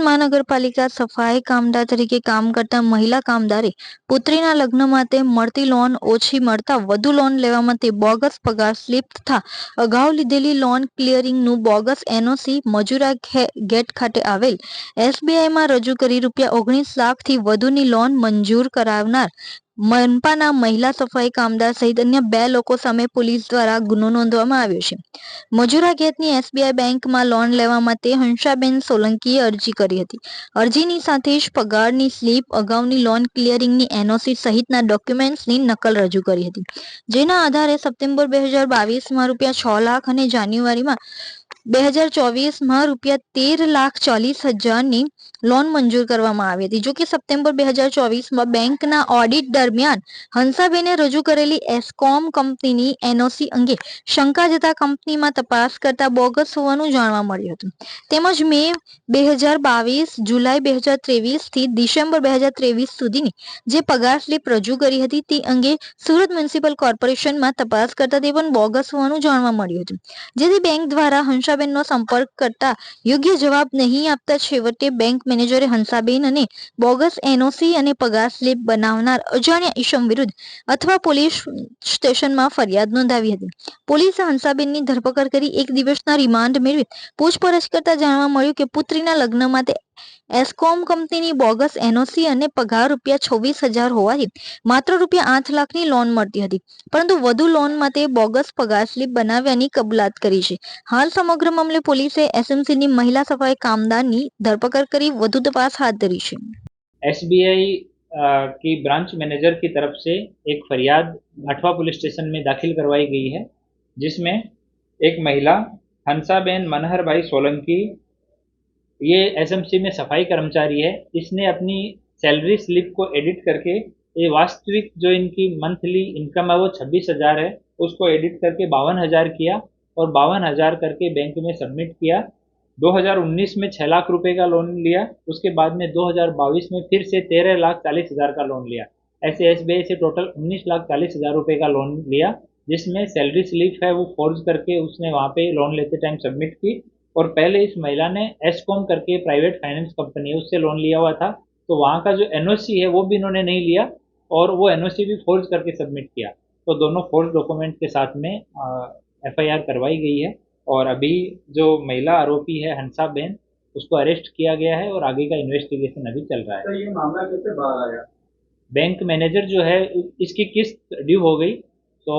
મહાનગરપાલિકા સફાઈ કામદાર તરીકે કામ કરતા મહિલા કામદારે પુત્રીના લગ્ન માટે મળતી લોન ઓછી મળતા વધુ લોન લેવા માટે બોગસ પગાર સ્લીપ તથા અગાઉ લીધેલી લોન ક્લિયરિંગનું બોગસ એનઓસી મજૂરા ગેટ ખાતે આવેલ એસબીઆઈમાં રજૂ કરી રૂપિયા ઓગણીસ લાખથી વધુની લોન મંજૂર કરાવનાર મનપાના મહિલા સફાઈ કામદાર સહિત અન્ય બે લોકો સામે પોલીસ દ્વારા ગુનો નોંધવામાં આવ્યો છે. મજૂરા ગેટની એસબીઆઈ બેંકમાં લોન લેવા માટે હંસાબેન સોલંકીએ અરજી કરી હતી. અરજીની સાથે જ પગારની સ્લીપ, અગાઉની લોન ક્લિયરિંગની એનઓસી સહિતના ડોક્યુમેન્ટ્સની નકલ રજૂ કરી હતી. જેના આધારે સપ્ટેમ્બર બે હજાર બાવીસમાં રૂપિયા છ લાખ અને જાન્યુઆરીમાં બે હજાર ચોવીસમાં રૂપિયા તેર લાખ ચાલીસ હજારની લોન મંજૂર કરવામાં આવી હતી. જો કે સપ્ટેમ્બર બે હજાર ચોવીસમાં બેંકના ઓડિટ દરમિયાન હંસાબેને રજૂ કરેલી એસ્કોમ કંપનીની એનઓસી અંગે શંકા જતા કંપનીમાં તપાસ કરતા બોગસ હોવાનું જાણવા મળ્યું હતું. તેમજ મે બે હજાર બાવીસ, જુલાઈ બે હજાર ત્રેવીસથી ડિસેમ્બર બે હજાર ત્રેવીસ સુધીની જે પગાર સ્લીપ રજૂ કરી હતી તે અંગે સુરત મ્યુનિસિપલ કોર્પોરેશનમાં તપાસ કરતા તે પણ બોગસ હોવાનું જાણવા મળ્યું હતું. જેથી બેંક દ્વારા હંસાબેનનો સંપર્ક કરતા યોગ્ય જવાબ નહીં આપતા છેવટે બેંક મેનેજરે હંસાબેન અને બોગસ એનઓસી અને પગાર સ્લીપ બનાવનાર અજાણ્યા ઈશમ વિરુદ્ધ અથવા પોલીસ સ્ટેશનમાં ફરિયાદ નોંધાવી હતી. પોલીસે હંસાબેનની ધરપકડ કરી એક દિવસના રિમાન્ડ મેળવી પૂછપરછ કરતા જાણવા મળ્યું કે પુત્રીના લગ્ન માટે એસ્કોમ કંપનીની બોગસ એનઓસી અને પગાર રૂપિયા છવ્વીસ હજાર હોવાથી માત્ર રૂપિયા આઠ લાખની લોન મળતી હતી. પરંતુ વધુ લોન માટે બોગસ પગાર સ્લીપ બનાવ્યાની કબૂલાત કરી છે. હાલ સમગ્ર મામલે પોલીસે એસએમસીની મહિલા સફાઈ કામદારની ધરપકડ કરી વધુ તપાસ હાથ ધરી છે एसबीआई की ब्रांच मैनेजर की तरफ से एक फरियाद आठवा पुलिस स्टेशन में दाखिल करवाई गई है जिसमें एक महिला हंसाबेन मनहर भाई सोलंकी ये एसएमसी में सफाई कर्मचारी है इसने अपनी सैलरी स्लिप को एडिट करके ये वास्तविक जो इनकी मंथली इनकम है वो छब्बीस हजार है उसको एडिट करके बावन हजार किया और बावन हज़ार करके बैंक में सबमिट किया। 2019 में छह लाख रुपए का लोन लिया। उसके बाद में 2022 में फिर से तेरह लाख चालीस हज़ार का लोन लिया। ऐसे एस से टोटल उन्नीस लाख चालीस हज़ार रुपये का लोन लिया, जिसमें सैलरी स्लिप है वो फोर्ज करके उसने वहाँ पे लोन लेते टाइम सबमिट की। और पहले इस महिला ने एसकॉम करके प्राइवेट फाइनेंस कंपनी है, उससे लोन लिया हुआ था। तो वहाँ का जो एनओसी है वो भी इन्होंने नहीं लिया और वो एनओसी भी फोर्ज करके सबमिट किया। तो दोनों फोर्ज डॉक्यूमेंट के साथ में एफआईआर करवाई गई है और अभी जो महिला आरोपी है हंसा बेन उसको अरेस्ट किया गया है और आगे का इन्वेस्टिगेशन अभी चल रहा है। तो ये मामला कैसे बाहर आया? बैंक मैनेजर जो है इसकी किस्त ड्यू हो गई। तो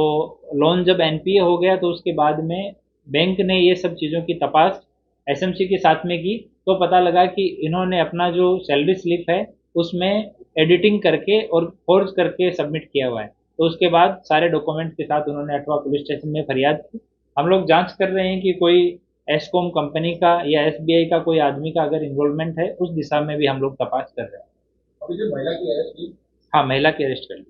लोन जब एनपीए हो गया तो उसके बाद में बैंक ने ये सब चीज़ों की तपास एसएमसी के साथ में की। तो पता लगा कि इन्होंने अपना जो सैलरी स्लिप है उसमें एडिटिंग करके और फोर्ज करके सबमिट किया हुआ है। तो उसके बाद सारे डॉक्यूमेंट के साथ उन्होंने अठवा पुलिस स्टेशन में फरियाद की। हम लोग जाँच कर रहे हैं कि कोई एसकॉम कंपनी का या एसबीआई का कोई आदमी का अगर इन्वॉल्वमेंट है उस दिशा में भी हम लोग तपास कर रहे हैं। अभी जो महिला की अरेस्ट की हाँ महिला की अरेस्ट कर ली।